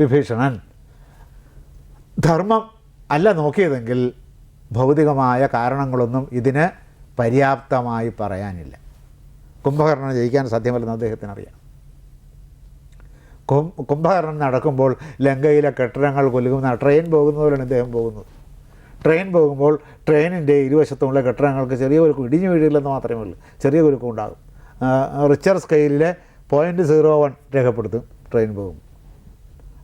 വിഭീഷണൻ. ധർമ്മം അല്ല നോക്കിയതെങ്കിൽ ഭൗതികമായ കാരണങ്ങളൊന്നും ഇതിന് പര്യാപ്തമായി പറയാനില്ല. കുംഭകർണൻ ജയിക്കാൻ സാധ്യമല്ലെന്ന് അദ്ദേഹത്തിന് അറിയാം കുംഭകർണൻ നടക്കുമ്പോൾ ലങ്കയിലെ കെട്ടിടങ്ങൾ കൊലുകുന്ന ട്രെയിൻ പോകുന്ന പോലെയാണ് ഇദ്ദേഹം പോകുന്നത്. ട്രെയിൻ പോകുമ്പോൾ ട്രെയിനിന്റെ ഇരുവശത്തുമുള്ള കെട്ടിടങ്ങൾക്ക് ചെറിയ കുലുക്കം ഇടിഞ്ഞു വീഴില്ലെന്ന് മാത്രമേ ഉള്ളൂ. ചെറിയ കുലുക്കം ഉണ്ടാകും റിച്ചർ സ്കെയിലിലെ പോയിന്റ് സീറോ വൺ രേഖപ്പെടുത്തും ട്രെയിൻ പോകും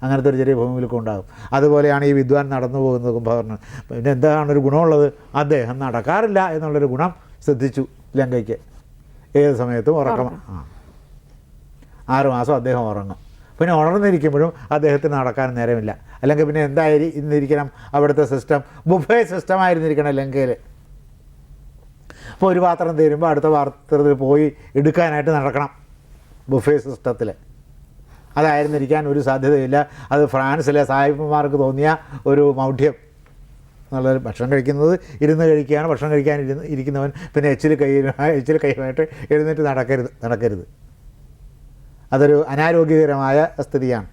അങ്ങനത്തെ ഒരു ചെറിയ ഭൂമിയിലൊക്കെ ഉണ്ടാകും. അതുപോലെയാണ് ഈ വിദ്വാൻ നടന്നു പോകുന്നത് കുംഭകർണൻ. പിന്നെ എന്താണ് ഒരു ഗുണമുള്ളത്? അദ്ദേഹം നടക്കാറില്ല എന്നുള്ളൊരു ഗുണം ശ്രദ്ധിച്ചു ലങ്കയ്ക്ക്. ഏത് സമയത്തും ഉറക്കം ആ. ആറ് മാസം അദ്ദേഹം ഉറങ്ങും. പിന്നെ ഉണർന്നിരിക്കുമ്പോഴും അദ്ദേഹത്തിന് നടക്കാൻ നേരമില്ല. അല്ലെങ്കിൽ പിന്നെ എന്തായി ഇന്നിരിക്കണം? അവിടുത്തെ സിസ്റ്റം ബുഫേ സിസ്റ്റം ആയിരുന്നിരിക്കണം ലങ്കയിൽ അപ്പോൾ ഒരു പാത്രം തീരുമ്പോൾ അടുത്ത പാത്രത്തിൽ പോയി എടുക്കാനായിട്ട് നടക്കണം. ബുഫേ സിസ്റ്റത്തിൽ അതായിരുന്നിരിക്കാൻ ഒരു സാധ്യതയില്ല. അത് ഫ്രാൻസിലെ സാഹിബന്മാർക്ക് തോന്നിയ ഒരു മൗഢ്യം. എന്നുള്ളത് ഭക്ഷണം കഴിക്കുന്നത് ഇരുന്ന് കഴിക്കുകയാണ്. ഭക്ഷണം കഴിക്കാൻ ഇരുന്ന് ഇരിക്കുന്നവൻ പിന്നെ എച്ചിൽ കൈ എച്ചിൽ കൈയുമായിട്ട് എഴുന്നേറ്റ് നടക്കരുത് നടക്കരുത്. അതൊരു അനാരോഗ്യകരമായ സ്ഥിതിയാണ്.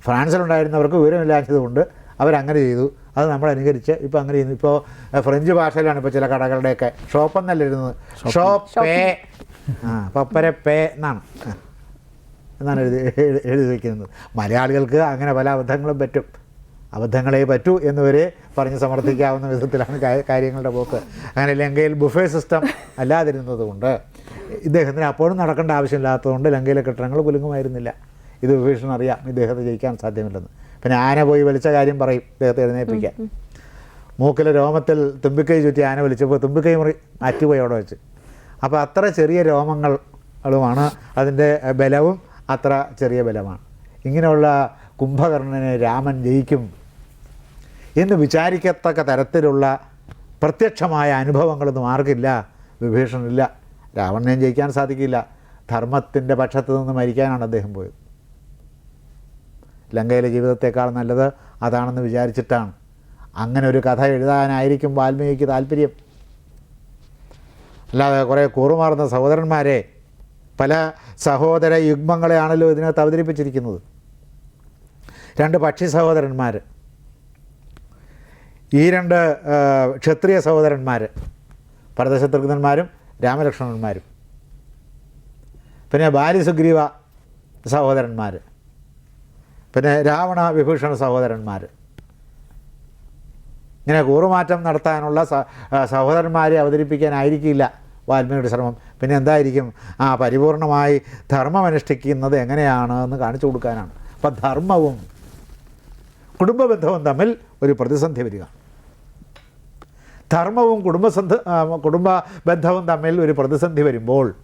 ഫ്രാൻസിലുണ്ടായിരുന്നവർക്ക് വിവരമില്ലാത്തതുകൊണ്ട് അവരങ്ങനെ ചെയ്തു. അത് നമ്മൾ അനുകരിച്ച് ഇപ്പോൾ അങ്ങനെ ചെയ്യുന്നു. ഇപ്പോൾ ഫ്രഞ്ച് ഭാഷയിലാണ് ഇപ്പോൾ ചില കടകളുടെയൊക്കെ. ഷോപ്പ് എന്നല്ല ഇരുന്നത് ഷോപ്പ്. പേ ആ പപ്പര പേ എന്നാണ്. ആ. എന്നാണ് എഴുതി എഴുതി വയ്ക്കുന്നത് മലയാളികൾക്ക് അങ്ങനെ പല അബദ്ധങ്ങളും പറ്റും. അബദ്ധങ്ങളെ പറ്റൂ എന്നുവരെ പറഞ്ഞ് സമർത്ഥിക്കാവുന്ന വിധത്തിലാണ് കാര്യങ്ങളുടെ പോക്ക്. അങ്ങനെ ലങ്കയിൽ ബുഫേ സിസ്റ്റം അല്ലാതിരുന്നത് കൊണ്ട് ഇദ്ദേഹത്തിന് അപ്പോഴും നടക്കേണ്ട ആവശ്യമില്ലാത്തതുകൊണ്ട് ലങ്കയിലെ കെട്ടിടങ്ങൾ കുലുങ്ങുമായിരുന്നില്ല. ഇത് വിഭീഷൺ അറിയാം. ഇദ്ദേഹത്തെ ജയിക്കാൻ സാധ്യമല്ലെന്ന്. പിന്നെ ആന പോയി വലിച്ച കാര്യം പറയും. ഇദ്ദേഹത്തെ എഴുന്നേൽപ്പിക്കാൻ. മൂക്കിലെ രോമത്തിൽ തുമ്പിക്കൈ ചുറ്റി ആന വലിച്ചപ്പോൾ തുമ്പിക്കൈ മുറി അറ്റുപോയി അവിടെ വെച്ച്. അപ്പോൾ അത്ര ചെറിയ രോമങ്ങൾ ളുമാണ് അതിന്റെ ബലവും അത്ര ചെറിയ ബലമാണ്. ഇങ്ങനെയുള്ള കുംഭകർണനെ രാമൻ ജയിക്കും എന്ന് വിചാരിക്കത്തക്ക തരത്തിലുള്ള പ്രത്യക്ഷമായ അനുഭവങ്ങളൊന്നും ആർക്കില്ല വിഭീഷണില്ല. രാവണനെ ജയിക്കാൻ സാധിക്കില്ല. ധർമ്മത്തിന്റെ പക്ഷത്ത് നിന്ന് മരിക്കാനാണ് അദ്ദേഹം പോയത്. ലങ്കയിലെ ജീവിതത്തെക്കാൾ നല്ലത് അതാണെന്ന് വിചാരിച്ചിട്ടാണ്. അങ്ങനെ ഒരു കഥ എഴുതാനായിരിക്കും വാൽമീകിക്ക് താല്പര്യം. അല്ലാതെ കുറേ കൂറുമാറുന്ന സഹോദരന്മാരെ പല സഹോദര യുഗ്മങ്ങളെയാണല്ലോ ഇതിനകത്ത് അവതരിപ്പിച്ചിരിക്കുന്നത്. രണ്ട് പക്ഷി സഹോദരന്മാർ ഈ രണ്ട് ക്ഷത്രിയ സഹോദരന്മാർ ഭരതശത്രുഘ്നന്മാരും രാമലക്ഷ്മണന്മാരും. പിന്നെ ബാലിസുഗ്രീവ സഹോദരന്മാർ പിന്നെ രാവണ വിഭൂഷണ സഹോദരന്മാർ ഇങ്ങനെ കൂറുമാറ്റം നടത്താനുള്ള സഹോദരന്മാരെ അവതരിപ്പിക്കാനായിരിക്കില്ല. വാൽമീകിയുടെ ശ്രമം. പിന്നെ എന്തായിരിക്കും? ആ പരിപൂർണമായി ധർമ്മം അനുഷ്ഠിക്കുന്നത് എങ്ങനെയാണ് എന്ന് കാണിച്ചു കൊടുക്കാനാണ്. അപ്പം ധർമ്മവും കുടുംബ ബന്ധവും തമ്മിൽ ഒരു പ്രതിസന്ധി വരിക. ധർമ്മവും കുടുംബസന്ധ കുടുംബ ബന്ധവും തമ്മിൽ ഒരു പ്രതിസന്ധി വരുമ്പോൾ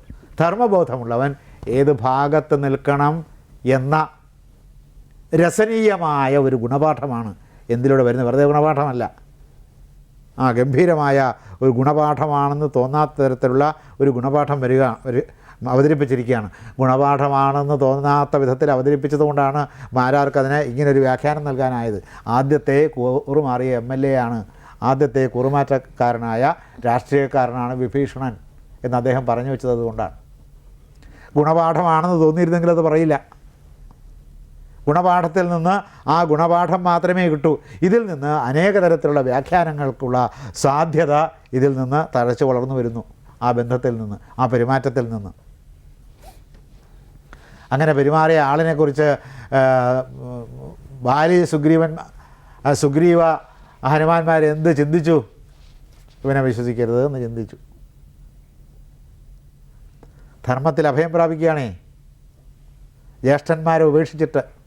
ധർമ്മബോധമുള്ളവൻ ഏത് ഭാഗത്ത് നിൽക്കണം എന്ന രസനീയമായ ഒരു ഗുണപാഠമാണ്. എന്തിലൂടെ വരുന്നത്? വെറുതെ ഗുണപാഠമല്ല. ആ ഗംഭീരമായ ഒരു ഗുണപാഠമാണെന്ന് തോന്നാത്ത തരത്തിലുള്ള ഒരു ഗുണപാഠം വരിക ഒരു അവതരിപ്പിച്ചിരിക്കുകയാണ്. ഗുണപാഠമാണെന്ന് തോന്നാത്ത വിധത്തിൽ അവതരിപ്പിച്ചതുകൊണ്ടാണ് മാരാർക്ക് അതിന് ഇങ്ങനൊരു വ്യാഖ്യാനം നൽകാനായത്. ആദ്യത്തെ കൂറുമാറിയ എം എൽ എ ആണ് ആദ്യത്തെ കുറുമാറ്റക്കാരനായ രാഷ്ട്രീയക്കാരനാണ് വിഭീഷണൻ എന്ന് അദ്ദേഹം പറഞ്ഞു വെച്ചത് അതുകൊണ്ടാണ്. ഗുണപാഠമാണെന്ന് തോന്നിയിരുന്നെങ്കിൽ അത് പറയില്ല. ഗുണപാഠത്തിൽ നിന്ന് ആ ഗുണപാഠം മാത്രമേ കിട്ടൂ. ഇതിൽ നിന്ന് അനേക തരത്തിലുള്ള വ്യാഖ്യാനങ്ങൾക്കുള്ള സാധ്യത ഇതിൽ നിന്ന് തഴച്ചു വളർന്നു വരുന്നു. ആ ബന്ധത്തിൽ നിന്ന് ആ പെരുമാറ്റത്തിൽ നിന്ന്. അങ്ങനെ പെരുമാറിയ ആളിനെക്കുറിച്ച് ബാലി സുഗ്രീവൻ സുഗ്രീവ ഹനുമാന്മാർ എന്ത് ചിന്തിച്ചു? ഇവനെ വിശ്വസിക്കരുത് എന്ന് ചിന്തിച്ചു. ധർമ്മത്തിൽ അഭയം പ്രാപിക്കുകയാണേ. ജ്യേഷ്ഠന്മാരെ ഉപേക്ഷിച്ചിട്ട്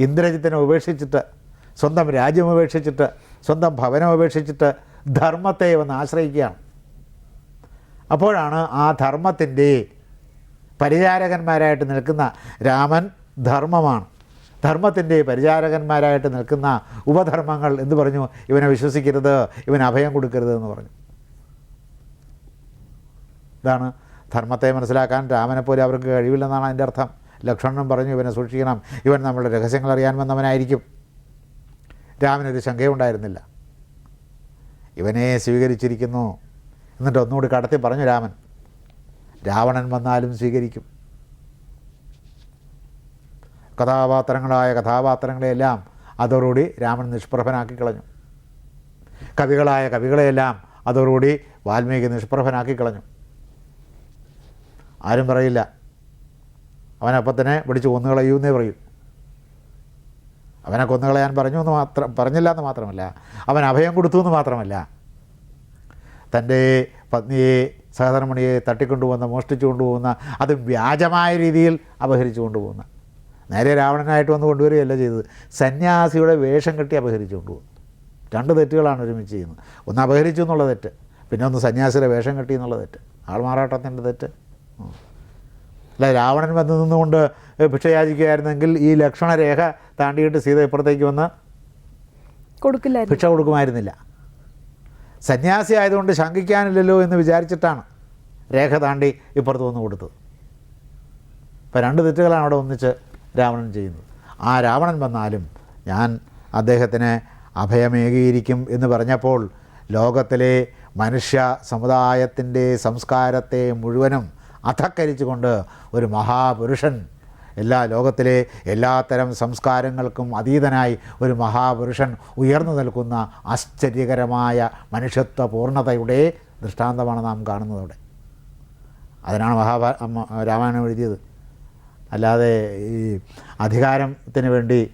ഇന്ദ്രജിത്തിനെ ഉപേക്ഷിച്ചിട്ട് സ്വന്തം രാജ്യം ഉപേക്ഷിച്ചിട്ട് സ്വന്തം ഭവനം ഉപേക്ഷിച്ചിട്ട് ധർമ്മത്തെ വന്ന് ആശ്രയിക്കുകയാണ്. അപ്പോഴാണ് ആ ധർമ്മത്തിന്റെ പരിചാരകന്മാരായിട്ട് നിൽക്കുന്ന രാമൻ ധർമ്മമാണ്. ധർമ്മത്തിന്റെ പരിചാരകന്മാരായിട്ട് നിൽക്കുന്ന ഉപധർമ്മങ്ങൾ എന്ന് പറഞ്ഞു? ഇവനെ വിശ്വസിക്കരുത് ഇവന് അഭയം കൊടുക്കരുത് എന്ന് പറഞ്ഞു. ഇതാണ് ധർമ്മത്തെ മനസ്സിലാക്കാൻ രാമനെപ്പോലെ അവർക്ക് കഴിവില്ലെന്നാണ് അതിന്റെ അർത്ഥം. ലക്ഷ്മണൻ പറഞ്ഞു ഇവനെ സൂക്ഷിക്കണം. ഇവൻ നമ്മളുടെ രഹസ്യങ്ങൾ അറിയാൻ വന്നവനായിരിക്കും. രാമനൊരു ശങ്കയുണ്ടായിരുന്നില്ല ഇവനെ സ്വീകരിച്ചിരിക്കുന്നു. എന്നിട്ട് ഒന്നുകൂടി കടത്തി പറഞ്ഞു രാമൻ രാവണൻ വന്നാലും സ്വീകരിക്കും. കഥാപാത്രങ്ങളായ കഥാപാത്രങ്ങളെയെല്ലാം അതോടുകൂടി രാമൻ നിഷ്പ്രഭനാക്കി കളഞ്ഞു. കവികളായ കവികളെയെല്ലാം അതോടുകൂടി വാൽമീകി നിഷ്പ്രഭനാക്കി കളഞ്ഞു. ആരും പറയില്ല. അവനപ്പം തന്നെ പിടിച്ച് കൊന്നുകളയൂന്നേ പറയും. അവനെ കൊന്നുകളയാൻ പറഞ്ഞു എന്ന് മാത്രം പറഞ്ഞില്ല എന്ന് മാത്രമല്ല അവൻ അഭയം കൊടുത്തു എന്ന് മാത്രമല്ല തന്റെ പത്നിയെ സഹധർമ്മിണിയെ തട്ടിക്കൊണ്ടുപോകുന്ന മോഷ്ടിച്ചു കൊണ്ടുപോകുന്ന അത് വ്യാജമായ രീതിയിൽ അപഹരിച്ചു കൊണ്ടുപോകുന്ന നേരെ രാവണനായിട്ട് വന്ന് കൊണ്ടുവരികയല്ല ചെയ്തത് സന്യാസിയുടെ വേഷം കെട്ടി അപഹരിച്ചു കൊണ്ടുപോകുന്നു. രണ്ട് തെറ്റുകളാണ് ഒരുമിച്ച് ചെയ്യുന്നത്. ഒന്ന് അപഹരിച്ചു എന്നുള്ള തെറ്റ് പിന്നെ ഒന്ന് സന്യാസിയുടെ വേഷം കെട്ടി എന്നുള്ള തെറ്റ്. ആൾമാറാട്ടത്തിന്റെ തെറ്റ്. അല്ല രാവണൻ വന്ന് നിന്നുകൊണ്ട് ഭിക്ഷയാചിക്കുകയായിരുന്നെങ്കിൽ ഈ ലക്ഷണരേഖ താണ്ടിയിട്ട് സീത ഇപ്പുറത്തേക്ക് വന്ന് കൊടുക്കില്ല ഭിക്ഷ കൊടുക്കുമായിരുന്നില്ല. സന്യാസി ആയതുകൊണ്ട് ശങ്കിക്കാനില്ലല്ലോ എന്ന് വിചാരിച്ചിട്ടാണ് രേഖ താണ്ടി ഇപ്പുറത്ത് വന്ന് കൊടുത്തത്. ഇപ്പം രണ്ട് തെറ്റുകളാണ് അവിടെ ഒന്നിച്ച് രാവണൻ ചെയ്യുന്നത്. ആ രാവണൻ വന്നാലും ഞാൻ അദ്ദേഹത്തിന് അഭയമേകിയിരിക്കും എന്ന് പറഞ്ഞപ്പോൾ ലോകത്തിലെ മനുഷ്യ സമുദായത്തിന്റെ സംസ്കാരത്തെ മുഴുവനും അധക്കരിച്ചുകൊണ്ട് ഒരു മഹാപുരുഷൻ എല്ലാ ലോകത്തിലെ എല്ലാത്തരം സംസ്കാരങ്ങൾക്കും അതീതനായി ഒരു മഹാപുരുഷൻ ഉയർന്നു നിൽക്കുന്ന ആശ്ചര്യകരമായ മനുഷ്യത്വ പൂർണതയുടെ ദൃഷ്ടാന്തമാണ് നാം കാണുന്നതോടെ. അതിനാണ് മഹാഭാ രാമായണം എഴുതിയത്. അല്ലാതെ ഈ അധികാരത്തിന് വേണ്ടി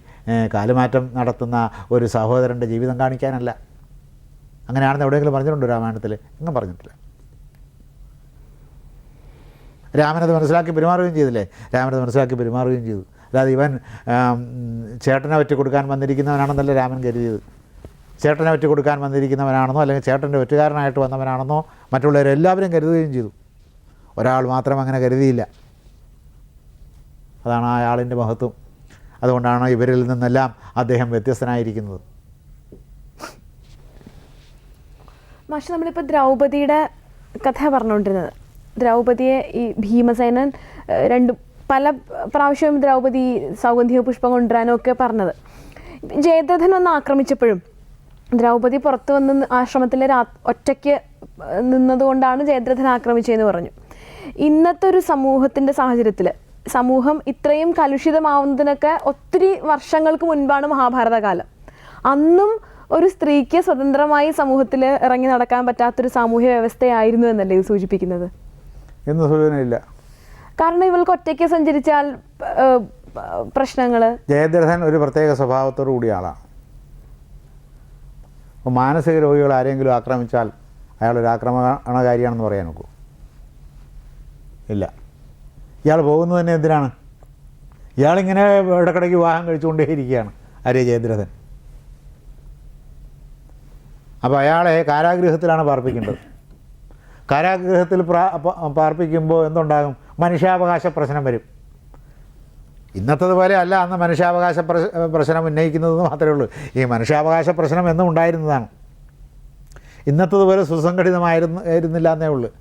കാലുമാറ്റം നടത്തുന്ന ഒരു സഹോദരന്റെ ജീവിതം കാണിക്കാനല്ല. അങ്ങനെയാണെന്ന് എവിടെയെങ്കിലും പറഞ്ഞിട്ടുണ്ടോ രാമായണത്തിൽ എങ്ങും പറഞ്ഞിട്ടില്ല. രാമനത് മനസ്സിലാക്കി പെരുമാറുകയും ചെയ്തില്ലേ? രാമനത് മനസ്സിലാക്കി പെരുമാറുകയും ചെയ്തു. അല്ലാതെ ഇവൻ ചേട്ടനെ പറ്റി കൊടുക്കാൻ വന്നിരിക്കുന്നവനാണെന്നല്ല രാമൻ കരുതിയത്. ചേട്ടനെ പറ്റി കൊടുക്കാൻ വന്നിരിക്കുന്നവനാണെന്നോ അല്ലെങ്കിൽ ചേട്ടന്റെ ഒറ്റുകാരനായിട്ട് വന്നവനാണെന്നോ മറ്റുള്ളവരെല്ലാവരും കരുതുകയും ചെയ്തു. ഒരാൾ മാത്രം അങ്ങനെ കരുതിയില്ല. അതാണ് ആ ആളിന്റെ മഹത്വം. അതുകൊണ്ടാണ് ഇവരിൽ നിന്നെല്ലാം അദ്ദേഹം വ്യത്യസ്തനായിരിക്കുന്നത്. മാഷ് നമ്മളിപ്പോൾ ദ്രൗപദിയുടെ കഥ പറഞ്ഞുകൊണ്ടിരുന്നത്. ദ്രൗപദിയെ ഈ ഭീമസേനൻ രണ്ട് പല പ്രാവശ്യവും ദ്രൗപദി സൗഗന്ധിക പുഷ്പം കൊണ്ടുവരാനും ഒക്കെ പറഞ്ഞത്. ജയദ്രഥൻ ഒന്ന് ആക്രമിച്ചപ്പോഴും ദ്രൗപദി പുറത്തു വന്ന് ആശ്രമത്തിൽ രാ ഒറ്റയ്ക്ക് നിന്നതുകൊണ്ടാണ് ജയദ്രഥൻ ആക്രമിച്ചതെന്ന് പറഞ്ഞു. ഇന്നത്തെ ഒരു സമൂഹത്തിന്റെ സാഹചര്യത്തിൽ സമൂഹം ഇത്രയും കലുഷിതമാവുന്നതിനൊക്കെ ഒത്തിരി വർഷങ്ങൾക്ക് മുൻപാണ് മഹാഭാരതകാലം. അന്നും ഒരു സ്ത്രീക്ക് സ്വതന്ത്രമായി സമൂഹത്തിൽ ഇറങ്ങി നടക്കാൻ പറ്റാത്തൊരു സാമൂഹ്യ വ്യവസ്ഥയായിരുന്നു എന്നല്ലേ ഇത് സൂചിപ്പിക്കുന്നത്? എന്ന് സൂചനയില്ല കാരണം ഇവൾക്ക് ഒറ്റയ്ക്ക് സഞ്ചരിച്ചാൽ പ്രശ്നങ്ങൾ ജയദ്രഥൻ ഒരു പ്രത്യേക സ്വഭാവത്തോടു കൂടിയ ആളാണ്. അപ്പോൾ മാനസിക രോഗികൾ ആരെങ്കിലും ആക്രമിച്ചാൽ അയാൾ ഒരു ആക്രമണകാരിയാണെന്ന് പറയാൻ നോക്കൂ. ഇല്ല. ഇയാൾ പോകുന്നത് തന്നെ എന്തിനാണ്? ഇയാളിങ്ങനെ ഇടക്കിടയ്ക്ക് വിവാഹം കഴിച്ചുകൊണ്ടേയിരിക്കുകയാണ് ആര്യ ജയദ്രഥൻ അപ്പോൾ അയാളെ കാരാഗൃഹത്തിലാണ് പാർപ്പിക്കേണ്ടത്. കാരാഗൃഹത്തിൽ പ്രാ- പാർപ്പിക്കുമ്പോൾ എന്തുണ്ടാകും? മനുഷ്യാവകാശ പ്രശ്നം വരും. ഇന്നത്തതുപോലെ അല്ല അന്ന് മനുഷ്യാവകാശ പ്രശ്- പ്രശ്നം ഉന്നയിക്കുന്നതെന്ന് മാത്രമേ ഉള്ളൂ. ഈ മനുഷ്യാവകാശ പ്രശ്നം എന്നും ഉണ്ടായിരുന്നതാണ്. ഇന്നത്തതുപോലെ സുസംഘടിതമായിരുന്നു ആയിരുന്നില്ല എന്നേ ഉള്ളൂ.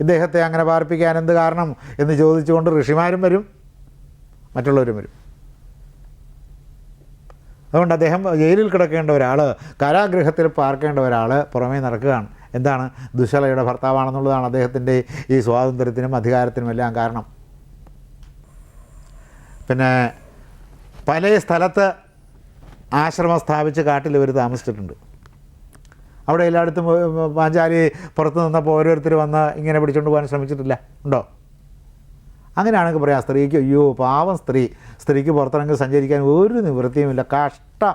ഇദ്ദേഹത്തെ അങ്ങനെ പാർപ്പിക്കാൻ എന്ത് കാരണം എന്ന് ചോദിച്ചുകൊണ്ട് ഋഷിമാരും വരും. മറ്റുള്ളവരും വരും. അതുകൊണ്ട് അദ്ദേഹം ജയിലിൽ കിടക്കേണ്ട ഒരാൾ കാരാഗ്രഹത്തിൽ പാർക്കേണ്ട ഒരാൾ പുറമേ നടക്കുകയാണ്. എന്താണ്? ദുശലയുടെ ഭർത്താവാണെന്നുള്ളതാണ് അദ്ദേഹത്തിന്റെ ഈ സ്വാതന്ത്ര്യത്തിനും അധികാരത്തിനും എല്ലാം കാരണം. പിന്നെ പല സ്ഥലത്ത് ആശ്രമം സ്ഥാപിച്ച് കാട്ടിൽ ഇവർ താമസിച്ചിട്ടുണ്ട്. അവിടെ എല്ലായിടത്തും പാഞ്ചാലി പുറത്ത് നിന്നപ്പോൾ ഓരോരുത്തർ വന്ന് ഇങ്ങനെ പിടിച്ചുകൊണ്ട് പോകാൻ ശ്രമിച്ചിട്ടില്ല. ഉണ്ടോ? അങ്ങനെയാണെങ്കിൽ പറയാം സ്ത്രീക്ക് അയ്യോ പാവം സ്ത്രീ. സ്ത്രീക്ക് പുറത്തിറങ്ങി സഞ്ചരിക്കാൻ ഒരു നിവൃത്തിയുമില്ല. കഷ്ടം.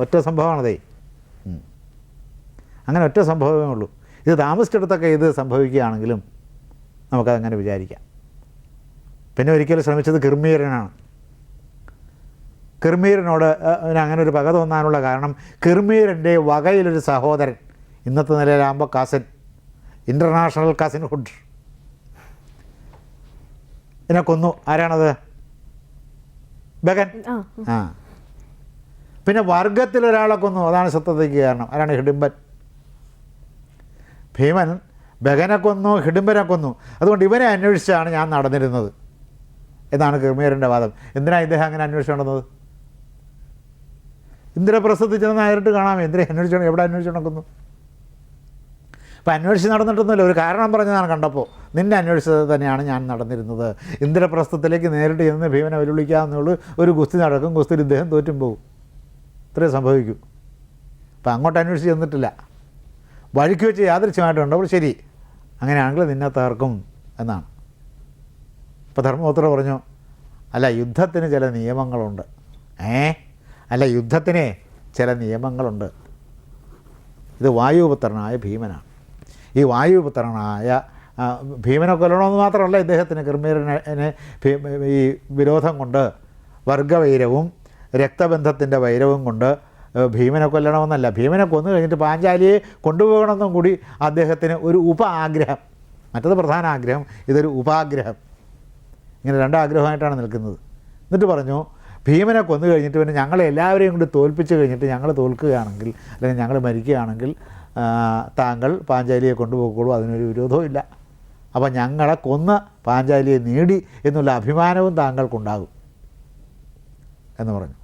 ഒറ്റ സംഭവമാണതേ. അങ്ങനെ ഒറ്റ സംഭവമേ ഉള്ളൂ. ഇത് താമസിച്ചിടത്തൊക്കെ ഇത് സംഭവിക്കുകയാണെങ്കിലും നമുക്കതങ്ങനെ വിചാരിക്കാം. പിന്നെ ഒരിക്കലും ശ്രമിച്ചത് കിർമീരനാണ്. കിർമീരനോട് അങ്ങനെ ഒരു പക തോന്നാനുള്ള കാരണം കിർമീരന്റെ വകയിലൊരു സഹോദരൻ ഇന്നത്തെ നിലയിലാകുമ്പോൾ കസിൻ ഇന്റർനാഷണൽ കസിൻഹുഡ്. ഇതിനെ കൊന്നു. ആരാണത്? ബഗൻ. ആ. പിന്നെ വർഗത്തിലൊരാളെ കൊന്നു. അതാണ് സത്യതയ്ക്ക് കാരണം. അതാണ് ഹിഡിംബൻ ഭീമൻ ബഗനെ കൊന്നു ഹിഡിംബനെ കൊന്നു. അതുകൊണ്ട് ഇവനെ അന്വേഷിച്ചാണ് ഞാൻ നടന്നിരുന്നത്. എന്നാണ് കിർമീരന്റെ വാദം. എന്തിനാണ് ഇദ്ദേഹം അങ്ങനെ അന്വേഷിച്ചു നടന്നത്? ഇന്ദ്രപ്രസ്ഥത്തിൽ ചെന്ന് നേരിട്ട് കാണാം എന്തിനെ അന്വേഷിച്ചു എവിടെ അന്വേഷിച്ചു നടക്കുന്നു? അപ്പോൾ അന്വേഷിച്ച് നടന്നിട്ടൊന്നുമില്ല. ഒരു കാരണം പറഞ്ഞതാണ് കണ്ടപ്പോൾ നിന്നെ അന്വേഷിച്ചത് തന്നെയാണ് ഞാൻ നടന്നിരുന്നത്. ഇന്ദ്രപ്രസ്ഥത്തിലേക്ക് നേരിട്ട് ചെന്ന് ഭീമനെ വെല്ലുവിളിക്കാമെന്നുള്ളൂ ഒരു ഗുസ്തി നടക്കും. ഗുസ്തിയിൽ ഇദ്ദേഹം തോറ്റും പോകും. ഇത്രയും സംഭവിക്കൂ. അപ്പം അങ്ങോട്ട് അന്വേഷിച്ച് ചെന്നിട്ടില്ല. വഴിക്ക് വെച്ച് യാദൃശ്യമായിട്ടുണ്ട്. അപ്പോൾ ശരി. അങ്ങനെയാണെങ്കിൽ നിന്നെ തകർക്കും എന്നാണ്. അപ്പോൾ ധർമ്മപുത്ര പറഞ്ഞു അല്ല യുദ്ധത്തിന് ചില നിയമങ്ങളുണ്ട്. ഏ? അല്ല യുദ്ധത്തിന് ചില നിയമങ്ങളുണ്ട്. ഇത് വായുപുത്രനായ ഭീമനാണ്. ഈ വായുപുത്രനായ ഭീമനെ കൊല്ലണമെന്ന് മാത്രമല്ല ഇദ്ദേഹത്തിന് കൃമീരനെ ഈ വിരോധം കൊണ്ട് വർഗവൈരവും രക്തബന്ധത്തിന്റെ വൈരവും കൊണ്ട് ഭീമനെ കൊല്ലണമെന്നല്ല. ഭീമനെ കൊന്നു കഴിഞ്ഞിട്ട് പാഞ്ചാലിയെ കൊണ്ടുപോകണമെന്നും കൂടി അദ്ദേഹത്തിന് ഒരു ഉപ ആഗ്രഹം മറ്റത് പ്രധാന ആഗ്രഹം ഇതൊരു ഉപാഗ്രഹം. ഇങ്ങനെ രണ്ടാഗ്രഹമായിട്ടാണ് നിൽക്കുന്നത്. എന്നിട്ട് പറഞ്ഞു ഭീമനെ കൊന്നു കഴിഞ്ഞിട്ട് പിന്നെ ഞങ്ങളെ എല്ലാവരെയും കൂടി തോൽപ്പിച്ച് കഴിഞ്ഞിട്ട് ഞങ്ങൾ തോൽക്കുകയാണെങ്കിൽ അല്ലെങ്കിൽ ഞങ്ങൾ മരിക്കുകയാണെങ്കിൽ താങ്കൾ പാഞ്ചാലിയെ കൊണ്ടുപോയിക്കോളൂ അതിനൊരു വിരോധവും ഇല്ല. അപ്പോൾ ഞങ്ങളെ കൊന്ന് പാഞ്ചാലിയെ നേടി എന്നുള്ള അഭിമാനവും താങ്കൾക്കുണ്ടാകും. എന്ന് പറഞ്ഞു.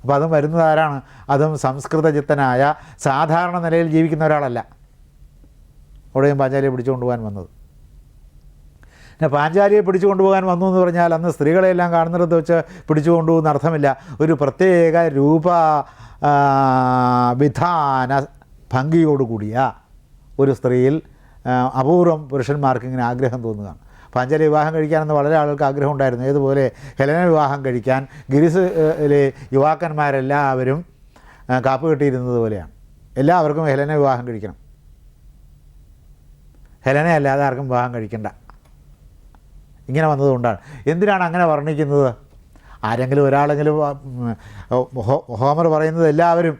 അപ്പോൾ അതും വരുന്നത് ആരാണ്? അതും സംസ്കൃതചിത്തനായ സാധാരണ നിലയിൽ ജീവിക്കുന്ന ഒരാളല്ല. അവിടെയും പാഞ്ചാലിയെ പിടിച്ചു കൊണ്ടുപോകാൻ വന്നത്. പിന്നെ പാഞ്ചാലിയെ പിടിച്ചു കൊണ്ടുപോകാൻ വന്നു എന്ന് പറഞ്ഞാൽ അന്ന് സ്ത്രീകളെല്ലാം കാണുന്നിടത്ത് വെച്ച് പിടിച്ചു കൊണ്ടുപോകുന്ന അർത്ഥമില്ല. ഒരു പ്രത്യേക രൂപ വിധാന ഭംഗിയോടുകൂടിയ ഒരു സ്ത്രീയിൽ അപൂർവം പുരുഷന്മാർക്ക് ഇങ്ങനെ ആഗ്രഹം തോന്നുകയാണ്. പാഞ്ചാലി വിവാഹം കഴിക്കാനെന്ന് വളരെ ആളുകൾക്ക് ആഗ്രഹം ഉണ്ടായിരുന്നു ഏതുപോലെ ഹെലന വിവാഹം കഴിക്കാൻ ഗിരിസിലെ യുവാക്കന്മാരെല്ലാവരും കാപ്പ് കെട്ടിയിരുന്നത് പോലെയാണ്. എല്ലാവർക്കും ഹെലന വിവാഹം കഴിക്കണം. ഹെലനയല്ലാതെ ആർക്കും വിവാഹം കഴിക്കണ്ട. ഇങ്ങനെ വന്നതുകൊണ്ടാണ് എന്തിനാണ് അങ്ങനെ വർണിക്കുന്നത്? ആരെങ്കിലും ഒരാളെങ്കിലും ഹോമർ പറയുന്നത് എല്ലാവരും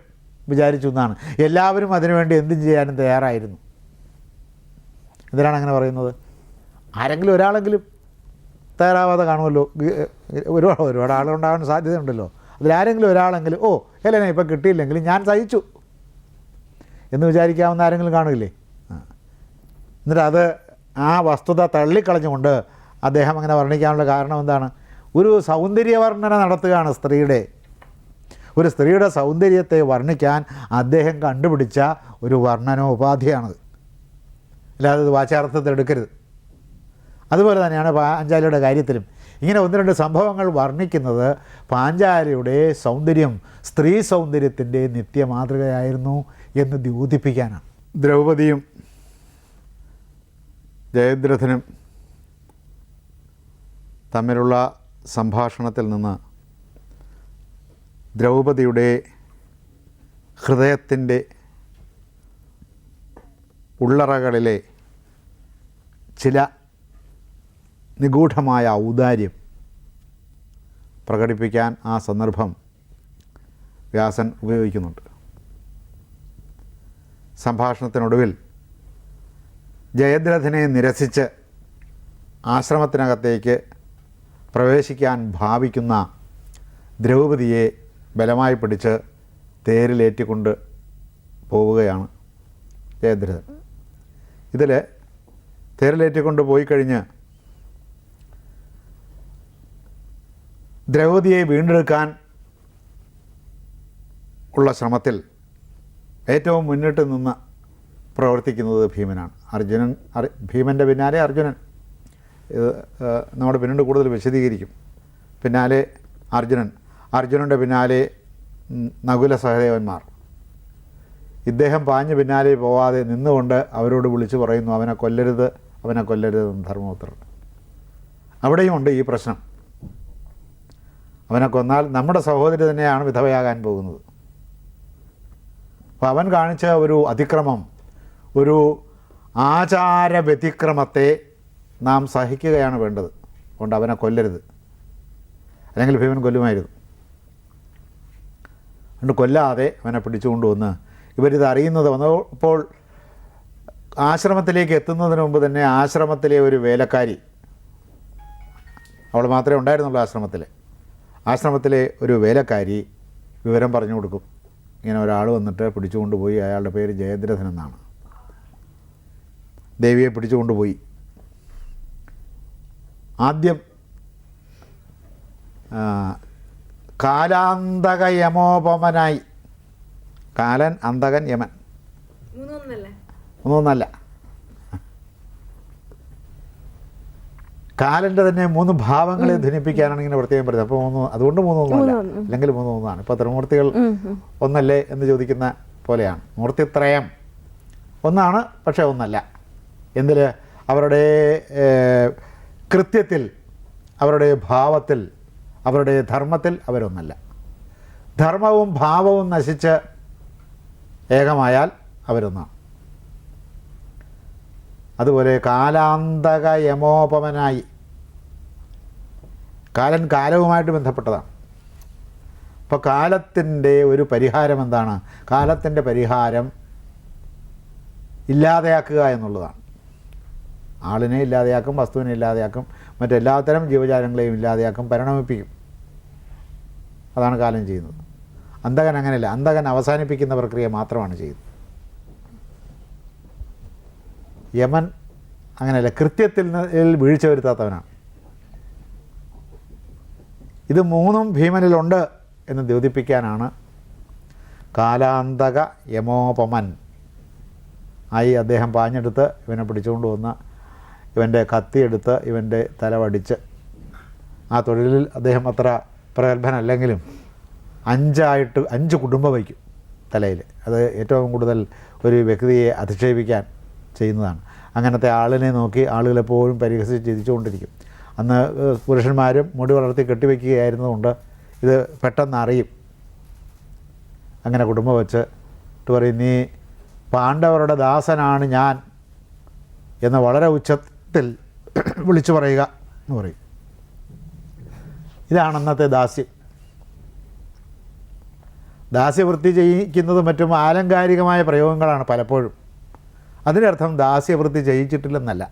വിചാരിച്ചു എന്നാണ്. എല്ലാവരും അതിനുവേണ്ടി എന്തും ചെയ്യാനും തയ്യാറായിരുന്നു. എന്തിനാണ് അങ്ങനെ പറയുന്നത്? ആരെങ്കിലും ഒരാളെങ്കിലും തയ്യാറാവാതെ കാണുമല്ലോ. ഒരുപാട് ഒരുപാട് ആളുണ്ടാകാൻ സാധ്യതയുണ്ടല്ലോ. അതിലാരെങ്കിലും ഒരാളെങ്കിലും ഓ ഹെലനെ ഇപ്പം കിട്ടിയില്ലെങ്കിലും ഞാൻ സഹിച്ചു. എന്ന് വിചാരിക്കാവുന്ന ആരെങ്കിലും കാണില്ലേ എന്നിട്ട് അത് ആ വസ്തുത തള്ളിക്കളഞ്ഞുകൊണ്ട് അദ്ദേഹം അങ്ങനെ വർണിക്കാനുള്ള കാരണം എന്താണ്? ഒരു സൗന്ദര്യവർണന നടത്തുകയാണ് സ്ത്രീയുടെ. ഒരു സ്ത്രീയുടെ സൗന്ദര്യത്തെ വർണിക്കാൻ അദ്ദേഹം കണ്ടുപിടിച്ച ഒരു വർണനോപാധിയാണത്. അല്ലാതെ വാചാർത്ഥത്തെ എടുക്കരുത്. അതുപോലെ തന്നെയാണ് പാഞ്ചാലിയുടെ കാര്യത്തിലും. ഇങ്ങനെ ഒന്ന് രണ്ട് സംഭവങ്ങൾ വർണിക്കുന്നത് പാഞ്ചാലിയുടെ സൗന്ദര്യം സ്ത്രീ സൗന്ദര്യത്തിന്റെ നിത്യമാതൃകയായിരുന്നു എന്ന് ദ്യോതിപ്പിക്കാനാണ്. ദ്രൗപദിയും ജയദ്രഥനും തമ്മിലുള്ള സംഭാഷണത്തിൽ നിന്ന് ദ്രൗപദിയുടെ ഹൃദയത്തിന്റെ ഉള്ളറകളിലെ ചില നിഗൂഢമായ ഔദാര്യം പ്രകടിപ്പിക്കാൻ ആ സന്ദർഭം വ്യാസൻ ഉപയോഗിക്കുന്നുണ്ട്. സംഭാഷണത്തിനൊടുവിൽ ജയദ്രഥനെ നിരസിച്ച് ആശ്രമത്തിനകത്തേക്ക് പ്രവേശിക്കാൻ ഭാവിക്കുന്ന ദ്രൗപതിയെ ബലമായി പിടിച്ച് തേരിലേറ്റിക്കൊണ്ട് പോവുകയാണ് ജയദ്രഥൻ. ഇതിൽ തേരിലേറ്റിക്കൊണ്ട് പോയി കഴിഞ്ഞ് ദ്രൗപദിയെ വീണ്ടെടുക്കാൻ ഉള്ള ശ്രമത്തിൽ ഏറ്റവും മുന്നിട്ട് നിന്ന് പ്രവർത്തിക്കുന്നത് ഭീമനാണ്. അർജുനൻ അർ- ഭീമന്റെ പിന്നാലെ അർജുനൻ. ഇത് നമ്മുടെ പിന്നീട് കൂടുതൽ വിശദീകരിക്കും. പിന്നാലെ അർജുനൻ. അർജുനന്റെ പിന്നാലെ നകുല സഹദേവന്മാർ. ഇദ്ദേഹം പാഞ്ഞു പിന്നാലെ പോവാതെ നിന്നുകൊണ്ട് അവരോട് വിളിച്ചു പറയുന്നു അവനെ കൊല്ലരുത് അവനെ കൊല്ലരുത് ധർമ്മപുത്രൻ. അവിടെയുമുണ്ട് ഈ പ്രശ്നം. അവനെ കൊന്നാൽ നമ്മുടെ സഹോദരി തന്നെയാണ് വിധവയാകാൻ പോകുന്നത്. അപ്പോൾ അവൻ കാണിച്ച ഒരു അതിക്രമം ഒരു ആചാര വ്യതിക്രമത്തെ നാം സഹിക്കുകയാണ് വേണ്ടത്. അതുകൊണ്ട് അവനെ കൊല്ലരുത്. അല്ലെങ്കിൽ ഭീമൻ കൊല്ലുമായിരുന്നു. അതുകൊണ്ട് കൊല്ലാതെ അവനെ പിടിച്ചുകൊണ്ടുവന്ന് ഇവരിത് അറിയുന്നത് വന്നപ്പോൾ ആശ്രമത്തിലേക്ക് എത്തുന്നതിന് മുമ്പ് തന്നെ ആശ്രമത്തിലെ ഒരു വേലക്കാരി അവൾ മാത്രമേ ഉണ്ടായിരുന്നുള്ളൂ ആശ്രമത്തിൽ ആശ്രമത്തിലെ ഒരു വേലക്കാരി വിവരം പറഞ്ഞു കൊടുക്കും. ഇങ്ങനെ ഒരാൾ വന്നിട്ട് പിടിച്ചുകൊണ്ടുപോയി അയാളുടെ പേര് ജയദ്രഥൻ എന്നാണ്. ദേവിയെ പിടിച്ചുകൊണ്ടുപോയി ആദ്യം കാലാന്തക യമോപമനായി കാലൻ അന്തകൻ യമൻ. ഒന്നൊന്നല്ല കാലന്റെ തന്നെ മൂന്ന് ഭാവങ്ങളെ ധനിപ്പിക്കാനാണ് ഇങ്ങനെ പ്രത്യേകം പറയുന്നത്. അപ്പോൾ മൂന്ന് അതുകൊണ്ട് മൂന്നൊന്നുമല്ല മൂന്നൊന്നും. അല്ലെങ്കിൽ മൂന്നൊന്നാണ് ഇപ്പോൾ ത്രിമൂർത്തികൾ. ഒന്നല്ലേ എന്ന് ചോദിക്കുന്ന പോലെയാണ്. മൂർത്തിത്രയം. ഒന്നാണ് പക്ഷേ ഒന്നല്ല. എന്തിൽ അവരുടെ കൃത്യത്തിൽ അവരുടെ ഭാവത്തിൽ അവരുടെ ധർമ്മത്തിൽ അവരൊന്നല്ല. ധർമ്മവും ഭാവവും നശിച്ച് ഏകമായാൽ അവരൊന്നാണ്. അതുപോലെ കാലാന്തക യമോപമനായി കാലൻ കാലവുമായിട്ട് ബന്ധപ്പെട്ടതാണ്. അപ്പോൾ കാലത്തിന്റെ ഒരു പരിഹാരം എന്താണ്? കാലത്തിന്റെ പരിഹാരം ഇല്ലാതെയാക്കുക എന്നുള്ളതാണ്. ആളിനെ ഇല്ലാതെയാക്കും വസ്തുവിനെ ഇല്ലാതെയാക്കും മറ്റെല്ലാത്തരം ജീവജാലങ്ങളെയും ഇല്ലാതെയാക്കും പരിണമിപ്പിക്കും. അതാണ് കാലം ചെയ്യുന്നത്. അന്തകൻ അങ്ങനെയല്ല. അന്തകൻ അവസാനിപ്പിക്കുന്ന പ്രക്രിയ മാത്രമാണ് ചെയ്യുന്നത്. യമൻ അങ്ങനെയല്ല കൃത്യത്തിൽ വീഴ്ച വരുത്താത്തവനാണ്. ഇത് മൂന്നും ഭീമനിലുണ്ട് എന്ന് ദ്യോതിപ്പിക്കാനാണ് കാലാന്തക യമോപമൻ. ആയി അദ്ദേഹം പാഞ്ഞെടുത്ത് ഇവനെ പിടിച്ചുകൊണ്ട് വന്ന് ഇവന്റെ കത്തിയെടുത്ത് ഇവന്റെ തലവടിച്ച് ആ തൊഴിലിൽ അദ്ദേഹം അത്ര പ്രഗത്ഭനല്ലെങ്കിലും അഞ്ചായിട്ട് അഞ്ച് കുടുംബം വയ്ക്കും തലയിൽ. അത് ഏറ്റവും കൂടുതൽ ഒരു വ്യക്തിയെ അധിക്ഷേപിക്കാൻ ചെയ്യുന്നതാണ്. അങ്ങനത്തെ ആളിനെ നോക്കി ആളുകളെപ്പോഴും പരിഹസിച്ച് ചിരിച്ചുകൊണ്ടിരിക്കും അന്ന് പുരുഷന്മാരും മുടി വളർത്തി കെട്ടിവെക്കുകയായിരുന്നതുകൊണ്ട് ഇത് പെട്ടെന്ന് അറിയും അങ്ങനെ കുടുംബം വെച്ച് ഇട്ട് പറയും നീ പാണ്ഡവരുടെ ദാസനാണ് ഞാൻ എന്ന് വളരെ ഉച്ചത്തിൽ വിളിച്ചു പറയുക എന്ന് പറയും. ഇതാണ് അന്നത്തെ ദാസ്യം. ദാസ്യവൃത്തി ചെയ്യിക്കുന്നതും മറ്റും ആലങ്കാരികമായ പ്രയോഗങ്ങളാണ് പലപ്പോഴും. അതിനർത്ഥം ദാസ്യവൃത്തി ചെയ്യിച്ചിട്ടില്ലെന്നല്ല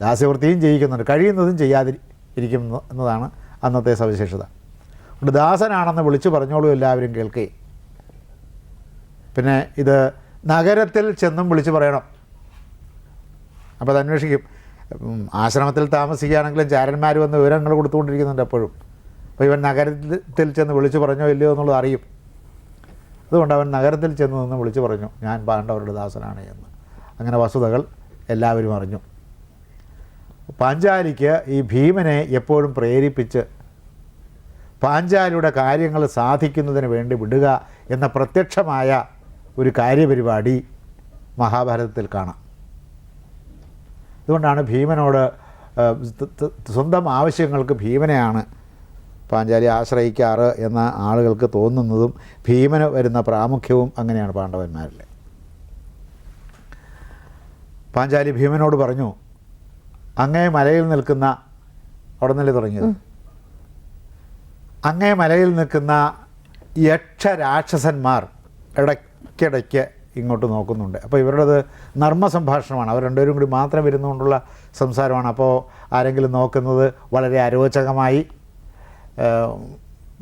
ദാസ്യവൃത്തിയും ചെയ്യിക്കുന്നുണ്ട് കഴിയുന്നതും ചെയ്യാതി ഇരിക്കുന്നു എന്നതാണ് അന്നത്തെ സവിശേഷത. അതുകൊണ്ട് ദാസനാണെന്ന് വിളിച്ചു പറഞ്ഞോളൂ എല്ലാവരും കേൾക്കേ. പിന്നെ ഇത് നഗരത്തിൽ ചെന്നും വിളിച്ചു പറയണം. അപ്പോൾ അത് അന്വേഷിക്കും ആശ്രമത്തിൽ താമസിക്കുകയാണെങ്കിലും ചാരന്മാർ വന്ന് വിവരങ്ങൾ കൊടുത്തുകൊണ്ടിരിക്കുന്നുണ്ട് എപ്പോഴും. അപ്പോൾ ഇവൻ നഗരത്തിൽ ചെന്ന് വിളിച്ചു പറഞ്ഞോ ഇല്ലയോ എന്നുള്ളത് അറിയും. അതുകൊണ്ട് അവൻ നഗരത്തിൽ ചെന്ന് നിന്ന് വിളിച്ചു പറഞ്ഞു ഞാൻ പാണ്ഡവരുടെ ദാസനാണ് എന്ന്. അങ്ങനെ വസ്തുതകൾ എല്ലാവരും അറിഞ്ഞു. പാഞ്ചാലിക്ക് ഈ ഭീമനെ എപ്പോഴും പ്രേരിപ്പിച്ച് പാഞ്ചാലിയുടെ കാര്യങ്ങൾ സാധിക്കുന്നതിന് വേണ്ടി വിടുക എന്ന പ്രത്യക്ഷമായ ഒരു കാര്യപരിപാടി മഹാഭാരതത്തിൽ കാണാം. അതുകൊണ്ടാണ് ഭീമനോട് സ്വന്തം ആവശ്യങ്ങൾക്ക് ഭീമനെയാണ് പാഞ്ചാലി ആശ്രയിക്കാറ് എന്ന ആളുകൾക്ക് തോന്നുന്നതും ഭീമന് വരുന്ന പ്രാമുഖ്യവും അങ്ങനെയാണ് പാണ്ഡവന്മാരിൽ പാഞ്ചാലി ഭീമനോട് പറഞ്ഞു അങ്ങേ മലയിൽ നിൽക്കുന്ന അവിടെ നിന്നല്ലേ തുടങ്ങിയത് അങ്ങേ മലയിൽ നിൽക്കുന്ന യക്ഷരാക്ഷസന്മാർ ഇടയ്ക്കിടയ്ക്ക് ഇങ്ങോട്ട് നോക്കുന്നുണ്ട്. അപ്പോൾ ഇവരുടേത് നർമ്മ സംഭാഷണമാണ് അവർ രണ്ടുപേരും കൂടി മാത്രം ഇരുന്നുകൊണ്ടുള്ള സംസാരമാണ്. അപ്പോൾ ആരെങ്കിലും നോക്കുന്നത് വളരെ അരോചകമായി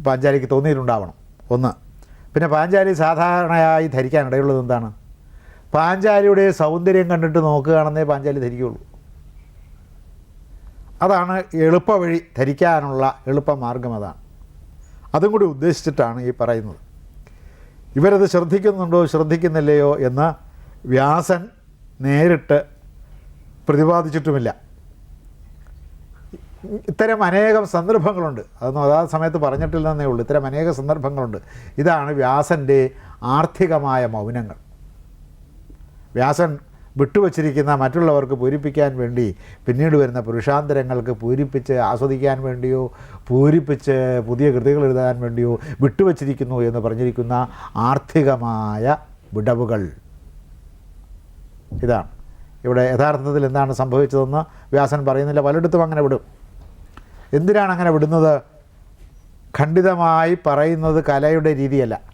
പാഞ്ചാലിക്ക് തോന്നിയിട്ടുണ്ടാവണം. ഒന്ന്. പിന്നെ പാഞ്ചാലി സാധാരണയായി ധരിക്കാൻ ഇടയുള്ളത് എന്താണ്? പാഞ്ചാലിയുടെ സൗന്ദര്യം കണ്ടിട്ട് നോക്കുകയാണെന്നേ പാഞ്ചാലി ധരിക്കുകയുള്ളൂ അതാണ് എളുപ്പ വഴി ധരിക്കാനുള്ള എളുപ്പമാർഗം അതാണ്. അതും കൂടി ഉദ്ദേശിച്ചിട്ടാണ് ഈ പറയുന്നത്. ഇവരത് ശ്രദ്ധിക്കുന്നുണ്ടോ ശ്രദ്ധിക്കുന്നില്ലയോ എന്ന് വ്യാസൻ നേരിട്ട് പ്രതിപാദിച്ചിട്ടുമില്ല. ഇത്തരം അനേകം സന്ദർഭങ്ങളുണ്ട്. അതൊന്നും അതാ സമയത്ത് പറഞ്ഞിട്ടില്ലെന്നേ ഉള്ളൂ. ഇത്തരം അനേക സന്ദർഭങ്ങളുണ്ട്. ഇതാണ് വ്യാസന്റെ ആർത്ഥികമായ മൗനങ്ങൾ. വ്യാസൻ വിട്ടുവച്ചിരിക്കുന്ന മറ്റുള്ളവർക്ക് പൂരിപ്പിക്കാൻ വേണ്ടി പിന്നീട് വരുന്ന പുരുഷാന്തരങ്ങൾക്ക് പൂരിപ്പിച്ച് ആസ്വദിക്കാൻ വേണ്ടിയോ പൂരിപ്പിച്ച് പുതിയ കൃതികൾ എഴുതാൻ വേണ്ടിയോ വിട്ടുവച്ചിരിക്കുന്നു എന്ന് പറഞ്ഞിരിക്കുന്ന ആർത്ഥികമായ വിടവുകൾ. ഇതാണ്. ഇവിടെ യഥാർത്ഥത്തിൽ എന്താണ് സംഭവിച്ചതെന്ന് വ്യാസൻ പറയുന്നില്ല. പലയിടത്തും അങ്ങനെ വിടും. എന്തിനാണ് അങ്ങനെ വിടുന്നത്? ഖണ്ഡിതമായി പറയുന്നത് കലയുടെ രീതിയല്ല.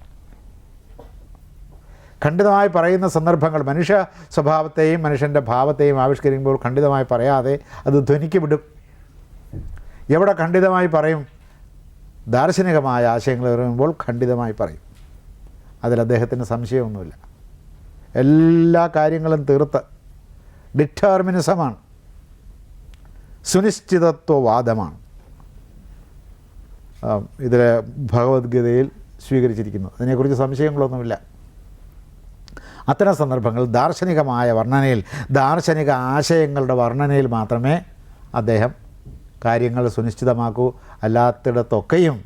ഖണ്ഡിതമായി പറയുന്ന സന്ദർഭങ്ങൾ മനുഷ്യ സ്വഭാവത്തെയും മനുഷ്യന്റെ ഭാവത്തെയും ആവിഷ്കരിക്കുമ്പോൾ ഖണ്ഡിതമായി പറയാതെ അത് ധ്വനിക്ക് വിടും. എവിടെ ഖണ്ഡിതമായി പറയും? ദാർശനികമായ ആശയങ്ങൾ പറയുമ്പോൾ ഖണ്ഡിതമായി പറയും. അതിൽ അദ്ദേഹത്തിന് സംശയമൊന്നുമില്ല. എല്ലാ കാര്യങ്ങളും തീർത്ത് ഡിറ്റർമിനിസമാണ്. സുനിശ്ചിതത്വവാദമാണ്. ഇതിൽ ഭഗവത്ഗീതയിൽ സ്വീകരിച്ചിരിക്കുന്നു. അതിനെക്കുറിച്ച് സംശയങ്ങളൊന്നുമില്ല. അത്തരം സന്ദർഭങ്ങൾ ദാർശനികമായ വർണനയിൽ ദാർശനിക ആശയങ്ങളുടെ വർണനയിൽ മാത്രമേ അദ്ദേഹം കാര്യങ്ങൾ സുനിശ്ചിതമാക്കൂ. അല്ലാത്തിടത്തൊക്കെയും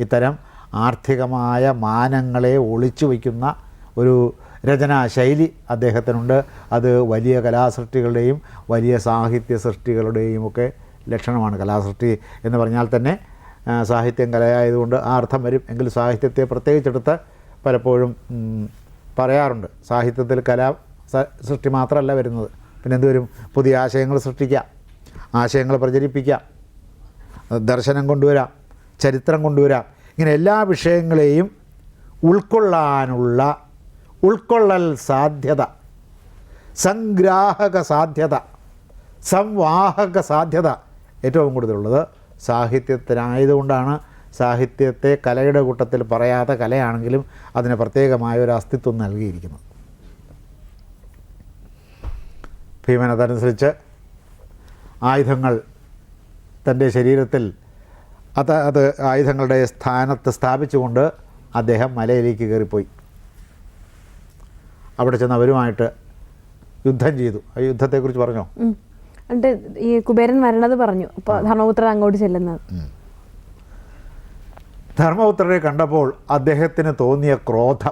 ഇത്തരം ആർത്ഥികമായ മാനങ്ങളെ ഒളിച്ചു വയ്ക്കുന്ന ഒരു രചനാ ശൈലി അദ്ദേഹത്തിനുണ്ട്. അത് വലിയ കലാസൃഷ്ടികളുടെയും വലിയ സാഹിത്യ സൃഷ്ടികളുടെയും ഒക്കെ ലക്ഷണമാണ്. കലാസൃഷ്ടി എന്ന് പറഞ്ഞാൽ തന്നെ സാഹിത്യം കലയായതുകൊണ്ട് ആ അർത്ഥം വരും. എങ്കിൽ സാഹിത്യത്തെ പ്രത്യേകിച്ചെടുത്ത് പലപ്പോഴും പറയാറുണ്ട്. സാഹിത്യത്തിൽ കലാ സൃഷ്ടി മാത്രമല്ല വരുന്നത്. പിന്നെ എന്ത് വരും? പുതിയ ആശയങ്ങൾ സൃഷ്ടിക്കാം. ആശയങ്ങൾ പ്രചരിപ്പിക്കാം. ദർശനം കൊണ്ടുവരാം. ചരിത്രം കൊണ്ടുവരാം. ഇങ്ങനെ എല്ലാ വിഷയങ്ങളെയും ഉൾക്കൊള്ളാനുള്ള ഉൾക്കൊള്ളൽ സാധ്യത സംഗ്രാഹക സാധ്യത സംവാഹക സാധ്യത ഏറ്റവും കൂടുതലുള്ളത് സാഹിത്യത്തിനായതുകൊണ്ടാണ് സാഹിത്യത്തെ കലയുടെ കൂട്ടത്തിൽ പറയാത്ത കലയാണെങ്കിലും അതിന് പ്രത്യേകമായ ഒരു അസ്തിത്വം നൽകിയിരിക്കുന്നു. ഭീമൻ അതനുസരിച്ച് ആയുധങ്ങൾ തന്റെ ശരീരത്തിൽ അത് അത് ആയുധങ്ങളുടെ സ്ഥാനത്ത് സ്ഥാപിച്ചുകൊണ്ട് അദ്ദേഹം മലയിലേക്ക് കയറിപ്പോയി. അവിടെ ചെന്ന് അവരുമായിട്ട് യുദ്ധം ചെയ്തു. ആ യുദ്ധത്തെക്കുറിച്ച് പറഞ്ഞോ. എന്നിട്ട് ഈ കുബേരൻ വരണത് പറഞ്ഞു. അപ്പോൾ ധർമ്മപുത്രൻ അങ്ങോട്ട് ചെല്ലുന്നത്. ധർമ്മപുത്രരെ കണ്ടപ്പോൾ അദ്ദേഹത്തിന് തോന്നിയ ക്രോധം.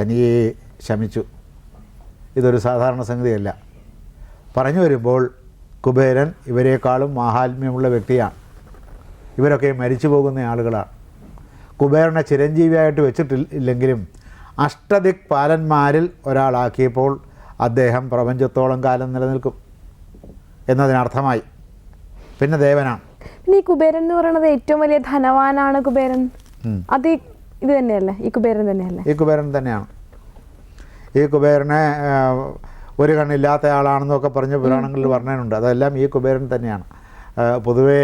തനിയെ ശമിച്ചു. ഇതൊരു സാധാരണ സംഗതിയല്ല. പറഞ്ഞു വരുമ്പോൾ കുബേരൻ ഇവരെക്കാളും മാഹാത്മ്യമുള്ള വ്യക്തിയാണ്. ഇവരൊക്കെ മരിച്ചു പോകുന്ന ആളുകളാണ്. കുബേരനെ ചിരഞ്ജീവിയായിട്ട് വെച്ചിട്ടില്ലെങ്കിലും അഷ്ടദിക് പാലന്മാരിൽ ഒരാളാക്കിയപ്പോൾ അദ്ദേഹം പ്രപഞ്ചത്തോളം കാലം നിലനിൽക്കും. എന്നതിനർത്ഥമായി. പിന്നെ ദേവനാണ്. പിന്നെ ഈ കുബേരൻ എന്ന് പറയുന്നത് ഏറ്റവും വലിയ ധനവാനാണ് കുബേരൻ. അത് ഇത് തന്നെയല്ലേ? ഈ കുബേരൻ തന്നെയല്ലേ? ഈ കുബേരൻ തന്നെയാണ്. ഈ കുബേരനെ ഒരു കണ്ണില്ലാത്ത ആളാണെന്നൊക്കെ പറഞ്ഞ് പുരാണങ്ങളിൽ പറഞ്ഞിട്ടുണ്ട് അതെല്ലാം ഈ കുബേരൻ തന്നെയാണ്. പൊതുവേ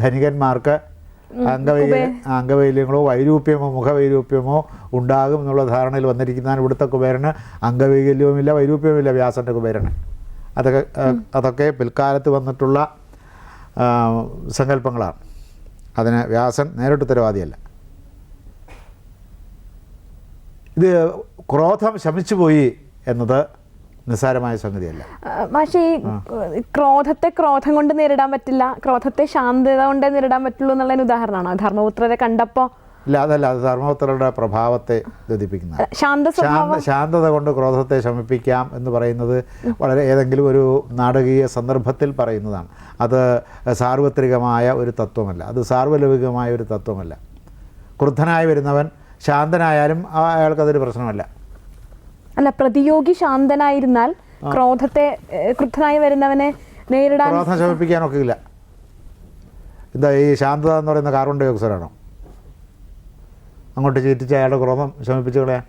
ധനികന്മാർക്ക് അംഗവൈല്യ അംഗവൈല്യങ്ങളോ വൈരൂപ്യമോ മുഖവൈരൂപ്യമോ ഉണ്ടാകും എന്നുള്ള ധാരണയിൽ വന്നിരിക്കുന്നതാണ് ഇവിടുത്തെ കുബേരന്. അംഗവൈകല്യവുമില്ല വൈരൂപ്യവുമില്ല വ്യാസന്റെ കുബേരന്. അതൊക്കെ അതൊക്കെ പിൽക്കാലത്ത് വന്നിട്ടുള്ള സങ്കല്പങ്ങളാണ്. അതിന് വ്യാസൻ നേരിട്ട് ഉത്തരവാദിയല്ല. ഇത് ക്രോധം ശമിച്ചു പോയി എന്നത് നിസ്സാരമായ സംഗതിയല്ല. പക്ഷേ ഈ ക്രോധത്തെ ക്രോധം കൊണ്ട് നേരിടാൻ പറ്റില്ല ക്രോധത്തെ ശാന്തത കൊണ്ടേ നേരിടാൻ പറ്റുള്ളൂ എന്നുള്ളതിന് ഉദാഹരണമാണ്. ധർമ്മപുത്രരെ കണ്ടപ്പോൾ ഇല്ല അതല്ല അത് ധർമ്മപുത്രരുടെ പ്രഭാവത്തെ സ്വഭാവം ശാന്തത കൊണ്ട് ക്രോധത്തെ ശമിപ്പിക്കാം എന്ന് പറയുന്നത് വളരെ ഏതെങ്കിലും ഒരു നാടകീയ സന്ദർഭത്തിൽ പറയുന്നതാണ്. അത് സാർവത്രികമായ ഒരു തത്വമല്ല. അത് സാർവലൗകികമായ ഒരു തത്വമല്ല. ക്രുദ്ധനായി വരുന്നവൻ ശാന്തനായാലും ആ- അയാൾക്കതൊരു പ്രശ്നമല്ല. അല്ല പ്രതിയോഗി ശാന്തനായിരുന്നാൽ ക്രോധത്തെ ക്രുദ്ധനായി വരുന്നവനെ നേരിടാൻ ക്രോധം ശമിപ്പിക്കാനൊക്കെ ഇല്ല എന്താ ഈ ശാന്തത എന്ന് പറയുന്ന കാർബൺ ഡയോക്സൈഡ് ഓക്സൈഡാണോ അങ്ങോട്ട് ചീറ്റിച്ച് അയാളുടെ ക്രോധം ശമിപ്പിച്ച് കളയാം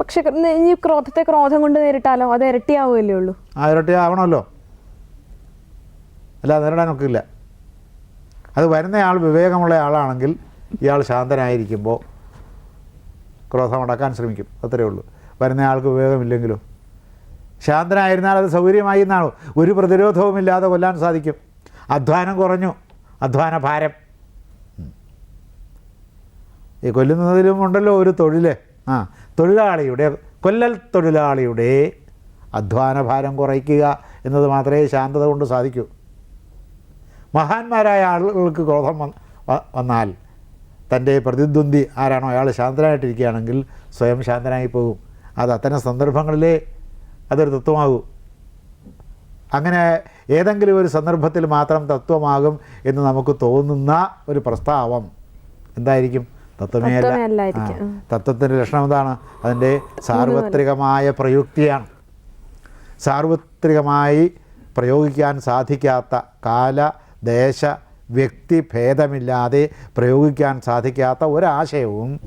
പക്ഷെ ഈ ക്രോധത്തെ ക്രോധം കൊണ്ട് നേരിട്ടാലോ? അത് ഇരട്ടിയാവുകയല്ലേ ഉള്ളൂ? ആ ഇരട്ടി ആവണമല്ലോ അല്ല നേരിടാനൊക്കെ ഒക്കില്ല അത് വരുന്നയാൾ വിവേകമുള്ള ആളാണെങ്കിൽ ഇയാൾ ശാന്തനായിരിക്കുമ്പോൾ ക്രോധം അടക്കാൻ ശ്രമിക്കും. അത്രയേ ഉള്ളൂ. വരുന്നയാൾക്ക് വിവേകമില്ലെങ്കിലും? ശാന്തനായിരുന്നാൽ അത് സൗകര്യമായി എന്നാണ്? ഒരു പ്രതിരോധവുമില്ലാതെ കൊല്ലാൻ സാധിക്കും. അധ്വാനം കുറഞ്ഞു. അധ്വാന ഭാരം ഈ കൊല്ലുന്നതിലും ഉണ്ടല്ലോ ഒരു തൊഴിൽ ആ തൊഴിലാളിയുടെ കൊല്ലൽ തൊഴിലാളിയുടെ അധ്വാന ഭാരം കുറയ്ക്കുക എന്നത് മാത്രമേ ശാന്തത കൊണ്ട് സാധിക്കൂ. മഹാന്മാരായ ആളുകൾക്ക് ക്രോധം വന്ന് വന്നാൽ തന്റെ പ്രതിദ്വന്ദ്വി ആരാണോ അയാൾ ശാന്തനായിട്ടിരിക്കുകയാണെങ്കിൽ സ്വയം ശാന്തനായി പോകും. അത് അത്തരം സന്ദർഭങ്ങളിലേ അതൊരു തത്വമാകൂ. അങ്ങനെ ഏതെങ്കിലും ഒരു സന്ദർഭത്തിൽ മാത്രം തത്വമാകും എന്ന് നമുക്ക് തോന്നുന്ന ഒരു പ്രസ്താവം എന്തായിരിക്കും? തത്വമേ അല്ല. തത്വത്തിന്റെ ലക്ഷണം എന്താണ്? അതിന്റെ സാർവത്രികമായ പ്രയുക്തിയാണ്. സാർവത്രികമായി പ്രയോഗിക്കാൻ സാധിക്കാത്ത കാല ദേശ വ്യക്തി ഭേദമില്ലാതെ പ്രയോഗിക്കാൻ സാധിക്കാത്ത ഒരാശയവും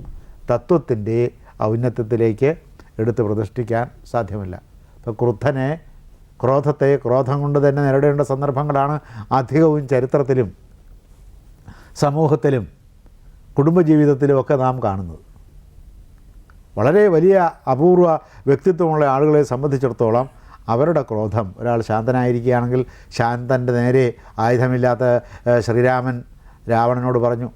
തത്വത്തിന്റെ ഔന്നത്യത്തിലേക്ക് എടുത്ത് പ്രതിഷ്ഠിക്കാൻ സാധ്യമല്ല. ഇപ്പോൾ ക്രുദ്ധനെ ക്രോധത്തെ ക്രോധം കൊണ്ട് തന്നെ നേരിടേണ്ട സന്ദർഭങ്ങളാണ് അധികവും ചരിത്രത്തിലും സമൂഹത്തിലും കുടുംബജീവിതത്തിലുമൊക്കെ നാം കാണുന്നത്. വളരെ വലിയ അപൂർവ വ്യക്തിത്വമുള്ള ആളുകളെ സംബന്ധിച്ചിടത്തോളം അവരുടെ ക്രോധം ഒരാൾ ശാന്തനായിരിക്കുകയാണെങ്കിൽ ശാന്തന്റെ നേരെ ആയുധമില്ലാത്ത ശ്രീരാമൻ രാവണനോട് പറഞ്ഞു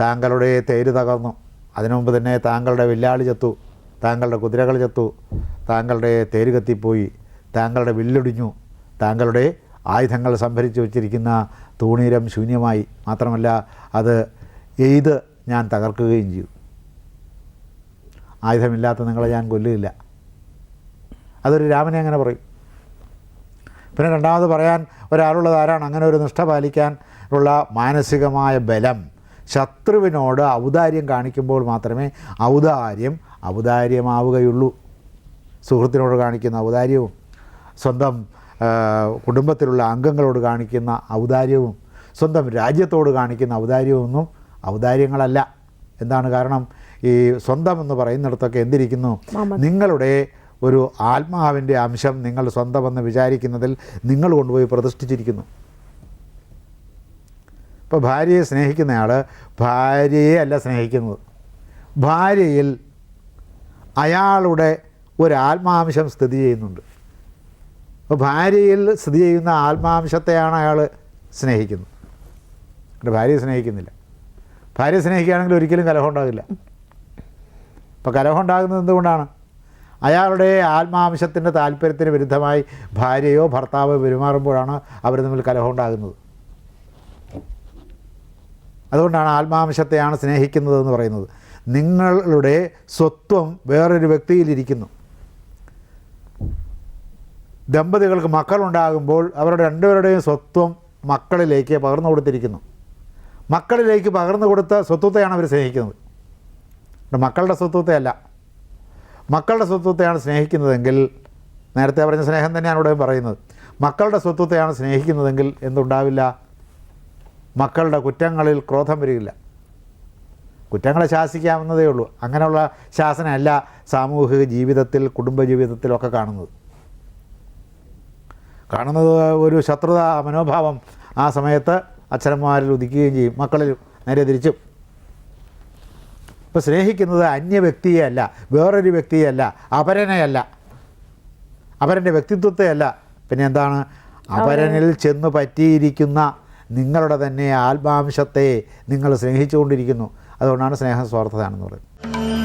താങ്കളുടെ തേര് തകർന്നു. അതിനു മുമ്പ് തന്നെ താങ്കളുടെ വില്ലാളി ചത്തു. താങ്കളുടെ കുതിരകൾ ചത്തു. താങ്കളുടെ തേര് കത്തിപ്പോയി താങ്കളുടെ വില്ലൊടിഞ്ഞു. താങ്കളുടെ ആയുധങ്ങൾ സംഭരിച്ചു വച്ചിരിക്കുന്ന തൂണീരം ശൂന്യമായി. മാത്രമല്ല അത് എയ്ത് ഞാൻ തകർക്കുകയും ചെയ്തു. ആയുധമില്ലാത്ത നിങ്ങളെ ഞാൻ കൊല്ലുകയില്ല. അതൊരു രാമനെ അങ്ങനെ പറയും. പിന്നെ രണ്ടാമത് പറയാൻ ഒരാളുള്ളത് ആരാണ്? അങ്ങനെ ഒരു നിഷ്ഠ പാലിക്കാൻ ഉള്ള മാനസികമായ ബലം ശത്രുവിനോട് ഔദാര്യം കാണിക്കുമ്പോൾ മാത്രമേ ഔദാര്യം ഔദാര്യമാവുകയുള്ളൂ. സുഹൃത്തിനോട് കാണിക്കുന്ന ഔദാര്യവും സ്വന്തം കുടുംബത്തിലുള്ള അംഗങ്ങളോട് കാണിക്കുന്ന ഔദാര്യവും സ്വന്തം രാജ്യത്തോട് കാണിക്കുന്ന ഔദാര്യമൊന്നും ഔദാര്യങ്ങളല്ല. എന്താണ് കാരണം? ഈ സ്വന്തം എന്ന് പറയുന്നിടത്തൊക്കെ എന്തിരിക്കുന്നു? നിങ്ങളുടെ ഒരു ആത്മാവിന്റെ അംശം നിങ്ങൾ സ്വന്തമെന്ന് വിചാരിക്കുന്നതിൽ നിങ്ങൾ കൊണ്ടുപോയി പ്രതിഷ്ഠിച്ചിരിക്കുന്നു. ഇപ്പോൾ ഭാര്യയെ സ്നേഹിക്കുന്നയാൾ ഭാര്യയെ അല്ല സ്നേഹിക്കുന്നത്. ഭാര്യയിൽ അയാളുടെ ഒരു ആത്മാംശം സ്ഥിതി ചെയ്യുന്നുണ്ട്. അപ്പോൾ ഭാര്യയിൽ സ്ഥിതി ചെയ്യുന്ന ആത്മാംശത്തെയാണ് അയാൾ സ്നേഹിക്കുന്നത്. എന്റെ ഭാര്യയെ സ്നേഹിക്കുന്നില്ല. ഭാര്യയെ സ്നേഹിക്കുകയാണെങ്കിൽ ഒരിക്കലും കലഹം ഉണ്ടാകില്ല. അപ്പോൾ കലഹം ഉണ്ടാകുന്നത് എന്തുകൊണ്ടാണ്? അയാളുടെ ആത്മാംശത്തിന്റെ താല്പര്യത്തിന് വിരുദ്ധമായി ഭാര്യയോ ഭർത്താവോ പെരുമാറുമ്പോഴാണ് അവർ തമ്മിൽ കലഹം ഉണ്ടാകുന്നത്. അതുകൊണ്ടാണ് ആത്മാംശത്തെയാണ് സ്നേഹിക്കുന്നതെന്ന് പറയുന്നത്. നിങ്ങളുടെ സ്വത്വം വേറൊരു വ്യക്തിയിലിരിക്കുന്നു. ദമ്പതികൾക്ക് മക്കളുണ്ടാകുമ്പോൾ അവരുടെ രണ്ടുപേരുടെയും സ്വത്വം മക്കളിലേക്ക് പകർന്നു കൊടുത്തിരിക്കുന്നു. മക്കളിലേക്ക് പകർന്നു കൊടുത്ത സ്വത്വത്തെയാണ് അവർ സ്നേഹിക്കുന്നത്. മക്കളുടെ സ്വത്വത്തെ അല്ല മക്കളുടെ സ്വത്വത്തെയാണ് സ്നേഹിക്കുന്നതെങ്കിൽ നേരത്തെ പറഞ്ഞ സ്നേഹം തന്നെയാണ് ഇവിടെ പറയുന്നത്. മക്കളുടെ സ്വത്വത്തെയാണ് സ്നേഹിക്കുന്നതെങ്കിൽ എന്തുണ്ടാവില്ല? മക്കളുടെ കുറ്റങ്ങളിൽ ക്രോധം വരികയില്ല. കുറ്റങ്ങളെ ശാസിക്കാവുന്നതേ ഉള്ളൂ. അങ്ങനെയുള്ള ശാസനയല്ല സാമൂഹിക ജീവിതത്തിൽ കുടുംബജീവിതത്തിലൊക്കെ കാണുന്നത്. കാണുന്നത് ഒരു ശത്രുത മനോഭാവം ആ സമയത്ത് അച്ഛനന്മാരിൽ ഉദിക്കുകയും ചെയ്യും. മക്കളിൽ നേരെ തിരിച്ചും ഇപ്പോൾ സ്നേഹിക്കുന്നത് അന്യ വ്യക്തിയെയല്ല വേറൊരു വ്യക്തിയെയല്ല അപരനെയല്ല അപരന്റെ വ്യക്തിത്വത്തെയല്ല പിന്നെ എന്താണ്? അപരനിൽ ചെന്ന് പറ്റിയിരിക്കുന്ന നിങ്ങളുടെ തന്നെ ആത്മാംശത്തെ നിങ്ങൾ സ്നേഹിച്ചുകൊണ്ടിരിക്കുന്നു. അതുകൊണ്ടാണ് സ്നേഹ സ്വാർത്ഥതയാണെന്ന് പറയുന്നത്.